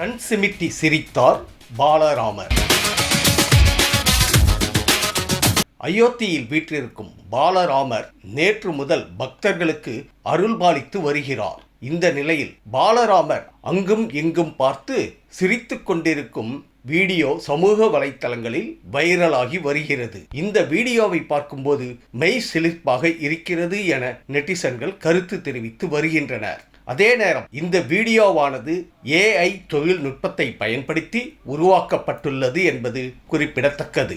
கண் சிமிட்டி சிரித்தார் பாலராமர். அயோத்தியில் வீற்றிருக்கும் பாலராமர் நேற்று முதல் பக்தர்களுக்கு அருள்பாலித்து வருகிறார். இந்த நிலையில் பாலராமர் அங்கும் இங்கும் பார்த்து சிரித்து கொண்டிருக்கும் வீடியோ சமூக வலைத்தளங்களில் வைரலாகி வருகிறது. இந்த வீடியோவை பார்க்கும்போது மெய் சிலிர்ப்பாக இருக்கிறது என நெட்டிசன்கள் கருத்து தெரிவித்து வருகின்றனர். அதே நேரம் இந்த வீடியோவானது ஏஐ தொழில்நுட்பத்தை பயன்படுத்தி உருவாக்கப்பட்டுள்ளது என்பது குறிப்பிடத்தக்கது.